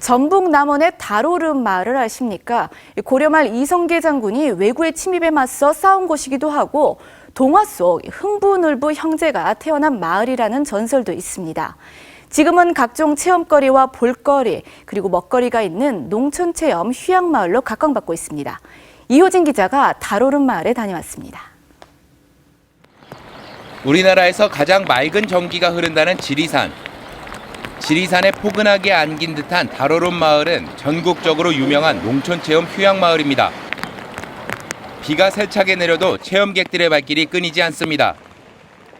전북 남원의 달오름 마을을 아십니까? 고려말 이성계 장군이 외구의 침입에 맞서 싸운 곳이기도 하고 동화 속 흥부늘부 형제가 태어난 마을이라는 전설도 있습니다. 지금은 각종 체험거리와 볼거리 그리고 먹거리가 있는 농촌 체험 휴양마을로 각광받고 있습니다. 이호진 기자가 달오름 마을에 다녀왔습니다. 우리나라에서 가장 맑은 전기가 흐른다는 지리산. 지리산에 포근하게 안긴 듯한 달오름 마을은 전국적으로 유명한 농촌 체험 휴양 마을입니다. 비가 세차게 내려도 체험객들의 발길이 끊이지 않습니다.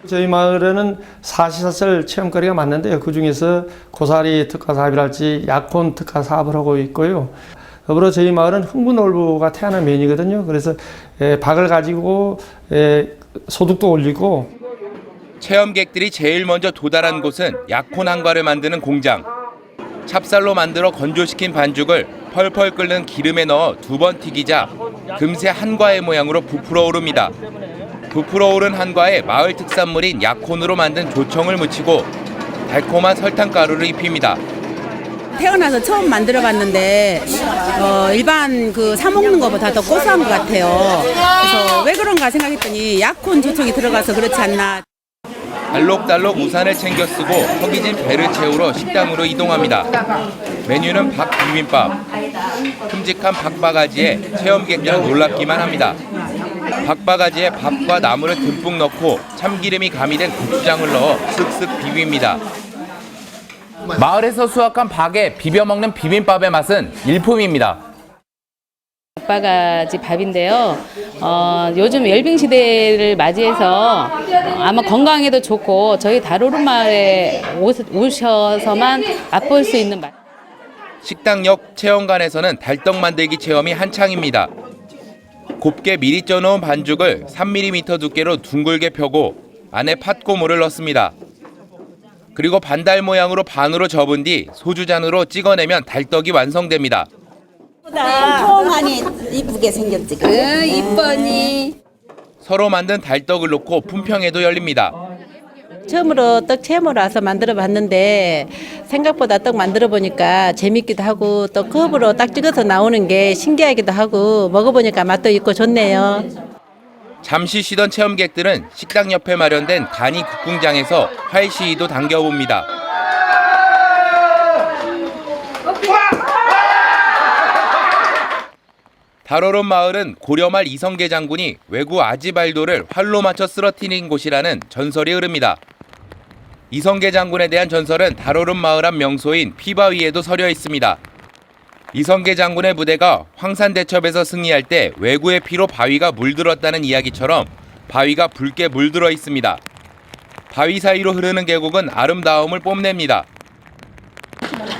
저희 마을에는 사시사철 체험거리가 많는데요. 그 중에서 고사리 특화 사업이랄지 약혼 특화 사업을 하고 있고요. 더불어 저희 마을은 흥분올부가 태어난 면이거든요. 그래서 에, 박을 가지고 에, 소득도 올리고 체험객들이 제일 먼저 도달한 곳은 약혼 한과를 만드는 공장. 찹쌀로 만들어 건조시킨 반죽을 펄펄 끓는 기름에 넣어 두 번 튀기자 금세 한과의 모양으로 부풀어 오릅니다. 부풀어 오른 한과에 마을 특산물인 약혼으로 만든 조청을 묻히고 달콤한 설탕가루를 입힙니다. 태어나서 처음 만들어 봤는데 어, 일반 그 사 먹는 것보다 더 고소한 것 같아요. 그래서 왜 그런가 생각했더니 약혼 조청이 들어가서 그렇지 않나. 알록달록 우산을 챙겨 쓰고 허기진 배를 채우러 식당으로 이동합니다. 메뉴는 박 비빔밥. 큼직한 박바가지에 체험객들은 놀랍기만 합니다. 박바가지에 밥과 나물을 듬뿍 넣고 참기름이 가미된 고추장을 넣어 쓱쓱 비빕니다. 마을에서 수확한 박에 비벼 먹는 비빔밥의 맛은 일품입니다. 박바가지 밥인데요. 어, 요즘 열빙 시대를 맞이해서 아마 건강에도 좋고 저희 오- 오셔서만 맛볼 수 있는 맛. 식당 옆 체험관에서는 달떡 만들기 체험이 한창입니다. 곱게 미리 쪄놓은 반죽을 3mm 두께로 둥글게 펴고 안에 팥고물을 넣습니다. 그리고 반달 모양으로 반으로 접은 뒤 소주잔으로 찍어내면 달떡이 완성됩니다. 통통하니 이쁘게 생겼지. 그 이쁘니. 서로 만든 달떡을 놓고 품평회도 열립니다. 처음으로 떡 체험을 와서 만들어 봤는데 생각보다 떡 만들어 보니까 재밌기도 하고 또 컵으로 딱 찍어서 나오는 게 신기하기도 하고 먹어보니까 맛도 있고 좋네요. 잠시 쉬던 체험객들은 식당 옆에 마련된 간이 국궁장에서 활시위도 당겨봅니다. 달오름 마을은 고려말 이성계 장군이 외구 아지발도를 활로 맞춰 쓰러뜨린 곳이라는 전설이 흐릅니다. 이성계 장군에 대한 전설은 달오름 마을 앞 명소인 피바 위에도 서려 있습니다. 이성계 장군의 부대가 황산대첩에서 승리할 때 외구의 피로 바위가 물들었다는 이야기처럼 바위가 붉게 물들어 있습니다. 바위 사이로 흐르는 계곡은 아름다움을 뽐냅니다.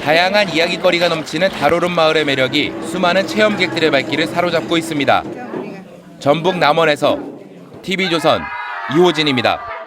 다양한 이야기거리가 넘치는 달오름 마을의 매력이 수많은 체험객들의 발길을 사로잡고 있습니다. 전북 남원에서 TV조선 이호진입니다.